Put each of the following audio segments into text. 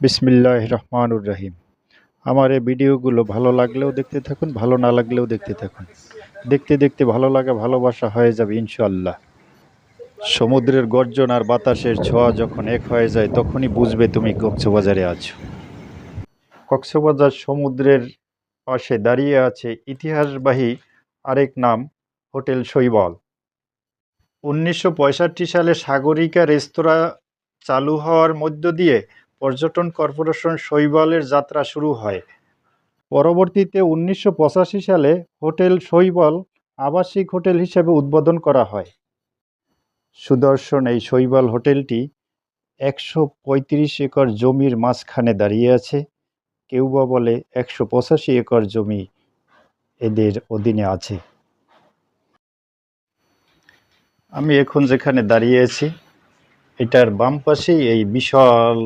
বিসমিল্লাহ রহমানুর রহিম। আমার এই ভিডিওগুলো ভালো লাগলেও দেখতে থাকুন, ভালো না লাগলেও দেখতে থাকুন। দেখতে দেখতে ভালো লাগা, ভালোবাসা হয়ে যাবে ইনশাল্লাহ সমুদ্রের গর্জন আর বাতাসের ছোঁয়া যখন এক হয়ে যায়, তখনই বুঝবে তুমি কক্সবাজারে আছো। কক্সবাজার সমুদ্রের পাশে দাঁড়িয়ে আছে ইতিহাসবাহী আরেক নাম, হোটেল শৈবল। উনিশশো পঁয়ষট্টি সালে সাগরিকা রেস্তোরাঁ চালু হওয়ার মধ্য দিয়ে পর্যটন কর্পোরেশন শৈবালের যাত্রা শুরু হয়। পরবর্তীতে উনিশশো পঁচাশি সালে হোটেল শৈবাল আবাসিক হোটেল হিসেবে উদ্বোধন করা হয়। সুদর্শন এই শৈবাল হোটেলটি একশো পঁয়ত্রিশ একর জমির মাঝখানে দাঁড়িয়ে আছে। কেউ বা বলে একশো পঁচাশি একর জমি এদের অধীনে আছে। আমি এখন যেখানে দাঁড়িয়ে আছি, এটার বাম পাশেই এই বিশাল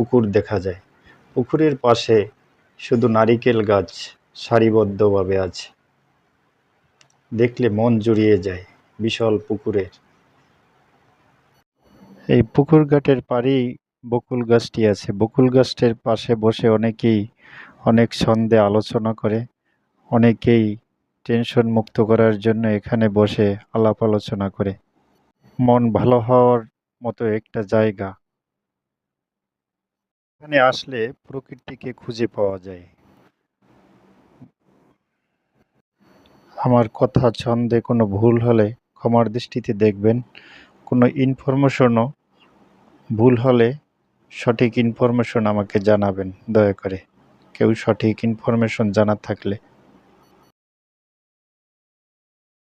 পুকুর দেখা যায়। পুকুরের পাশে শুধু নারিকেল গাছ সারিবদ্ধভাবে আছে। দেখলে মন জুড়িয়ে যায় বিশাল পুকুরের। এই পুকুর ঘাটের পাড়েই বকুল গাছটি আছে। বকুল গাছটির পাশে বসে অনেকেই অনেক ছন্দে আলোচনা করে, অনেকেই টেনশন মুক্ত করার জন্য এখানে বসে আলাপ আলোচনা করে। মন ভালো হওয়ার মতো একটা জায়গা এখানে আসলে প্রকৃতিকে খুঁজে পাওয়া যায়। আমার কথা ছন্দে কোনো ভুল হলে ক্ষমার দৃষ্টিতে দেখবেন। কোনো ইনফরমেশনও ভুল হলে সঠিক ইনফরমেশন আমাকে জানাবেন, দয়া করে। কেউ সঠিক ইনফরমেশন জানা থাকলে